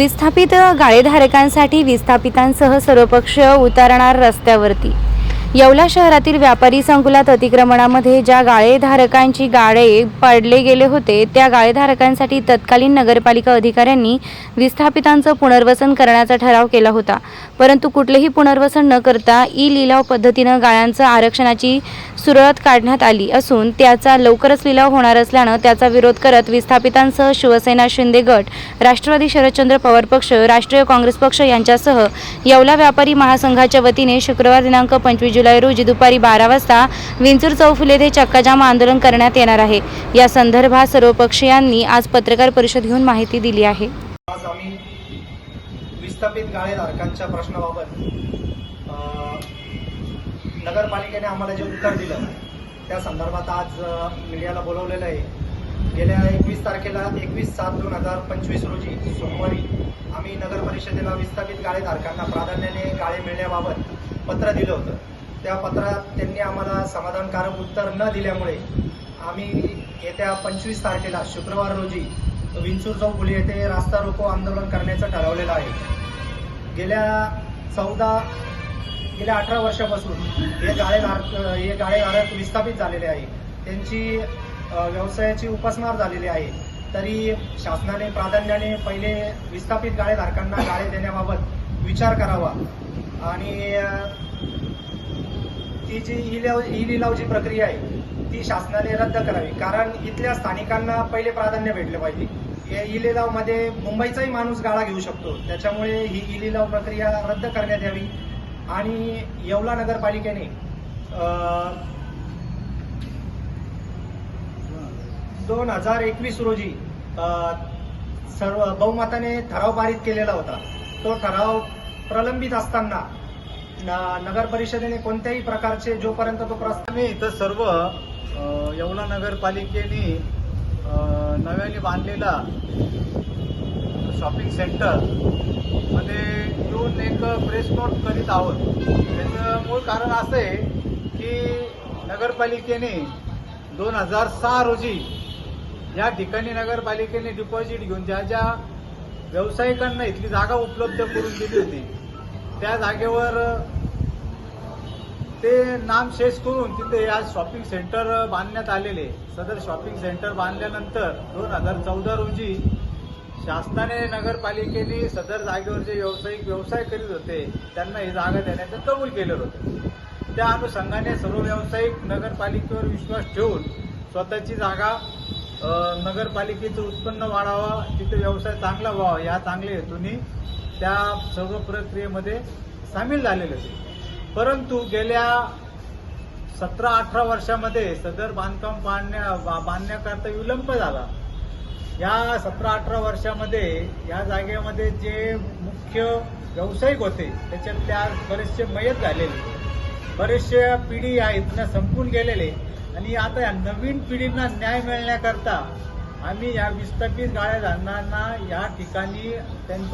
विस्थापित गाळेधारकांसाठी विस्थापितांसह सर्वपक्ष उतरणार रस्त्यावरती. येवला शहरातील व्यापारी संकुलात अतिक्रमणामध्ये ज्या गाळेधारकांची गाळे पाडले गेले होते त्या गाळेधारकांसाठी तत्कालीन नगरपालिका अधिकाऱ्यांनी विस्थापितांचं पुनर्वसन करण्याचा ठराव केला होता. परंतु कुठलेही पुनर्वसन न करता ई लिलाव पद्धतीनं गाळ्यांचं आरक्षणाची सुरळत काढण्यात आली असून त्याचा लवकरच लिलाव होणार असल्यानं त्याचा विरोध करत विस्थापितांसह शिवसेना शिंदे गट राष्ट्रवादी शरदचंद्र पवार पक्ष राष्ट्रीय काँग्रेस पक्ष यांच्यासह येवला व्यापारी महासंघाच्या वतीने शुक्रवार दिनांक पंचवीस जुलै रोजी दुपारी बारा वाजता विंचूर चौफुले येथे चक्काजाम आंदोलन करण्यात येणार आहे. या संदर्भात सर्वपक्षीयांनी आज पत्रकार परिषद घेऊन माहिती दिली आहे. आज आम्ही विस्थापित गाळेधारकांच्या प्रश्नाबाबत नगरपालिकेने आम्हाला जे उत्तर दिलं त्या संदर्भात आज मीडियाला बोलवलेलं आहे. गेल्या एकवीस तारखेला एकवीस सात दोन हजार पंचवीस रोजी सोमवारी आम्ही नगर परिषदेला विस्थापित गाळेधारकांना प्राधान्याने गाळे मिळण्याबाबत पत्र दिलं होतं. त्या पत्रात त्यांनी आम्हाला समाधानकारक उत्तर न दिल्यामुळे आम्ही येत्या पंचवीस तारखेला शुक्रवार रोजी विंचूर चौफुली येथे रास्ता रोको आंदोलन करण्याचं ठरवलेलं आहे. गेल्या चौदा गेल्या अठरा वर्षापासून हे गाळेधारक हे गाळेधारक विस्थापित झालेले आहे. त्यांची व्यवसायाची उपासमार झालेली आहे. तरी शासनाने प्राधान्याने पहिले विस्थापित गाळेधारकांना गाळे देण्याबाबत विचार करावा. आणि ती जी ई लिलाव ई प्रक्रिया आहे ती शासनाने रद्द करावी. कारण इथल्या स्थानिकांना पहिले प्राधान्य भेटले पाहिजे. या ई लिलावमध्ये मुंबईचाही माणूस गाळा घेऊ शकतो. त्याच्यामुळे ही ई लिलाव प्रक्रिया रद्द करण्यात यावी. आणि येवला नगरपालिकेने दोन हजार एकवीस रोजी सर्व बहुमताने ठराव पारित केलेला होता. तो ठराव प्रलंबित असताना न- नगर परिषदेने कोणत्याही प्रकारचे जोपर्यंत तो प्रस्ताव नाही तर सर्व अ, येवला नगरपालिकेने नव्याने बांधलेला शॉपिंग सेंटरमध्ये येऊन एक प्रेस नोट करीत आहोत. त्याचं मूळ कारण असं आहे की नगरपालिकेने दोन हजार सहा रोजी या ठिकाणी नगरपालिकेने डिपॉझिट घेऊन ज्या ज्या व्यावसायिकांना इथली जागा उपलब्ध करून दिली होती त्या जागेवर ते नाम शेष करून तिथे आज शॉपिंग सेंटर बांधण्यात आलेले. सदर शॉपिंग सेंटर बांधल्यानंतर दोन हजार चौदा रोजी शासनाने नगरपालिकेने सदर जागेवर जे व्यावसायिक व्यवसाय करीत होते त्यांना ही जागा देण्याचं कबूल केलं होतं. त्या अनुषंगाने सर्व व्यावसायिक नगरपालिकेवर विश्वास ठेवून स्वतःची जागा नगरपालिकेचं उत्पन्न वाढावा तिथे व्यवसाय चांगला व्हावा या चांगल्या हेतूने त्या सर्व प्रक्रियेमध्ये सामील झालेले होते. परंतु गेल्या सतरा अठरा वर्षामध्ये सदर बांधकाम बांधण्या बा- बांधण्याकरता विलंब झाला. या सतरा अठरा वर्षामध्ये या जागेमध्ये जे मुख्य व्यावसायिक होते त्याच्यात त्या बरेचसे मयत झालेले. बरेचसे पिढी या इथनं संपून गेलेले. आणि आता या नवीन पिढींना न्याय मिळण्याकरता आम्ही या विस्थापित गाळ्या धारणांना या ठिकाणी त्यांचा